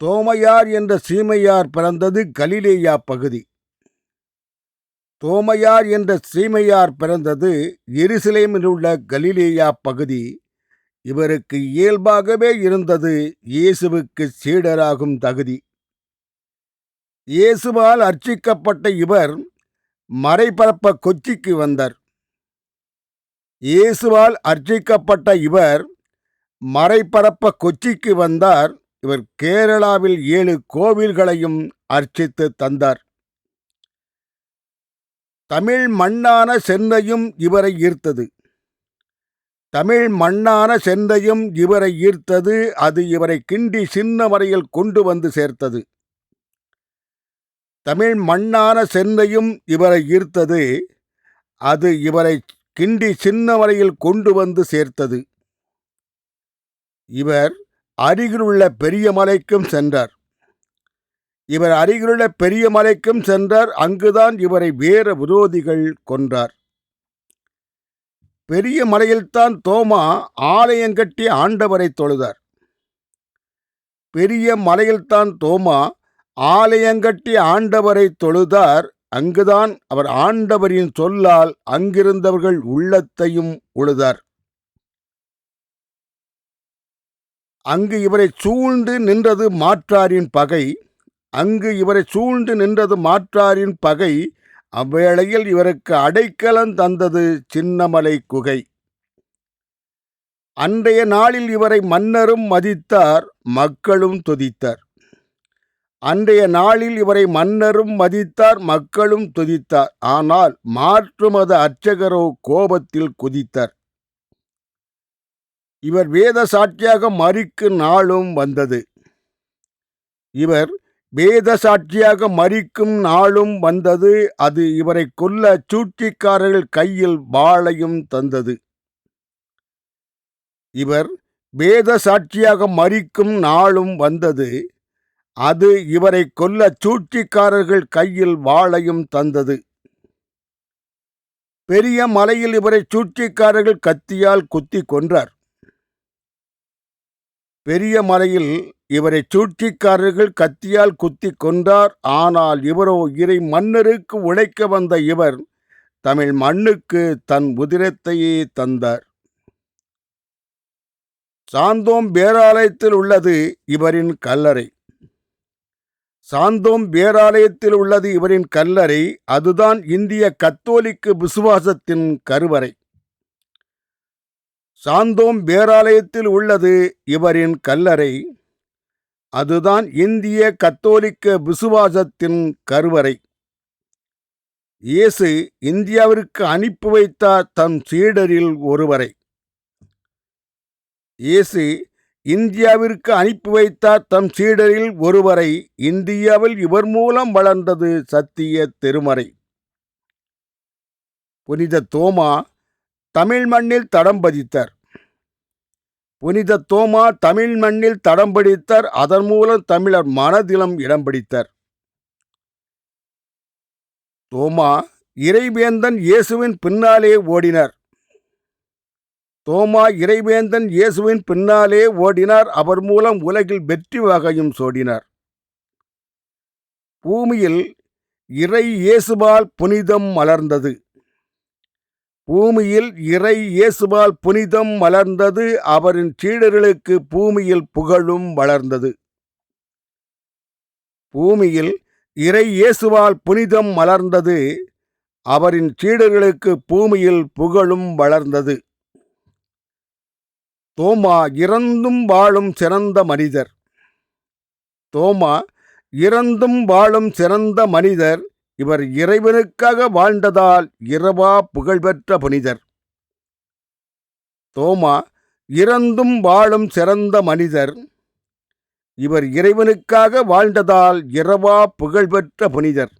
தோமையார் என்ற சீமையார் பிறந்தது கலிலேயா பகுதி. தோமையார் என்ற சீமையார் பிறந்தது எருசலேமில் உள்ள கலிலேயா பகுதி. இவருக்கு இயல்பாகவே இருந்தது இயேசுவுக்கு சீடராகும் தகுதி. இயேசுவால் அர்ச்சிக்கப்பட்ட இவர் மறைபரப்ப கொச்சிக்கு வந்தார். இயேசுவால் அர்ச்சிக்கப்பட்ட இவர் மறைபரப்ப கொச்சிக்கு வந்தார். இவர் கேரளாவில் ஏழு கோவில்களையும் அர்ச்சித்து தந்தார். தமிழ் மண்ணான சென்னையும் இவரை ஈர்த்தது. தமிழ் மண்ணான சென்னையும் இவரை ஈர்த்தது அது இவரை கிண்டி சின்ன வரையில் கொண்டு வந்து சேர்த்தது. தமிழ் மண்ணான சென்னையும் இவரை ஈர்த்தது அது இவரை கிண்டி சின்ன வரையில் கொண்டு வந்து சேர்த்தது. இவர் அருகிலுள்ள பெரிய மலைக்கும் சென்றார். இவர் அருகிலுள்ள பெரிய மலைக்கும் சென்றார். அங்குதான் இவரை வேற விரோதிகள் கொன்றார். பெரிய மலையில்தான் தோமா ஆலயங்கட்டி ஆண்டவரை தொழுதார். பெரிய மலையில்தான் தோமா ஆலயங்கட்டி ஆண்டவரை தொழுதார். அங்குதான் அவர் ஆண்டவரின் சொல்லால் அங்கிருந்தவர்கள் உள்ளத்தையும் உழுதார். அங்கு இவரை சூழ்ந்து நின்றது மாற்றாரின் பகை. அங்கு இவரை சூழ்ந்து நின்றது மாற்றாரின் பகை. அவ்வேளையில் இவருக்கு அடைக்கலம் தந்தது சின்னமலை குகை. அன்றைய நாளில் இவரை மன்னரும் மதித்தார் மக்களும் துதித்தார். அன்றைய நாளில் இவரை மன்னரும் மதித்தார் மக்களும் துதித்தார். ஆனால் மாற்று மத அர்ச்சகரோ கோபத்தில் குதித்தார். இவர் வேத சாட்சியாக மறிக்கும் நாளும் வந்தது. இவர் வேத சாட்சியாக மறிக்கும் நாளும் வந்தது. அது இவரை கொல்ல சூழ்ச்சிக்காரர்கள் கையில் வாளையும் தந்தது. இவர் வேத சாட்சியாக மறிக்கும் நாளும் வந்தது. அது இவரை கொல்ல சூழ்ச்சிக்காரர்கள் கையில் வாளையும் தந்தது. பெரிய மலையில் இவரை சூழ்ச்சிக்காரர்கள் கத்தியால் குத்தி கொன்றார். பெரிய மலையில் இவரை சூழ்ச்சிக்காரர்கள் கத்தியால் குத்தி கொன்றார். ஆனால் இவரோ இறை மன்னருக்கு உழைக்க வந்த இவர் தமிழ் மண்ணுக்கு தன் உதிரத்தையே தந்தார். சாந்தோம் பேராலயத்தில் உள்ளது இவரின் கல்லறை. சாந்தோம் பேராலயத்தில் உள்ளது இவரின் கல்லறை. அதுதான் இந்திய கத்தோலிக்க விசுவாசத்தின் கருவறை. சாந்தோம் பேராலயத்தில் உள்ளது இவரின் கல்லறை. அதுதான் இந்திய கத்தோலிக்க விசுவாசத்தின் கருவறை. இயேசு இந்தியாவிற்கு அனுப்பி வைத்தார் தம் சீடரில் ஒருவரை. இயேசு இந்தியாவிற்கு அனுப்பி வைத்தார் தம் சீடரில் ஒருவரை. இந்தியாவில் இவர் மூலம் வளர்ந்தது சத்திய திருமறை. புனித தோமா தமிழ் மண்ணில் தடம் பதித்தார். புனித தோமா தமிழ் மண்ணில் தடம் பிடித்தார் அதன் மூலம் தமிழர் மனதிலம் இடம் பிடித்தார். தோமா இறைவேந்தன் இயேசுவின் பின்னாலே ஓடினார். தோமா இறைவேந்தன் இயேசுவின் பின்னாலே ஓடினார் அவர் மூலம் உலகில் வெற்றி வகையும் சோடினார். பூமியில் இறை இயேசுபால் புனிதம் மலர்ந்தது. பூமியில் இறை இயேசுவால் புனிதம் மலர்ந்தது அவரின் சீடர்களுக்கு பூமியில் புகழும் வளர்ந்தது. பூமியில் இறை இயேசுவால் புனிதம் மலர்ந்தது அவரின் சீடர்களுக்கு பூமியில் புகழும் வளர்ந்தது. தோமா இறந்தும் வாழும் சிறந்த மனிதர். தோமா இறந்தும் வாழும் சிறந்த மனிதர் இவர் இறைவனுக்காக வாழ்ந்ததால் இரவா புகழ்பெற்ற புனிதர். தோமா இறந்தும் வாழும் சிறந்த மனிதர். இவர் இறைவனுக்காக வாழ்ந்ததால் இரவா புகழ்பெற்ற புனிதர்.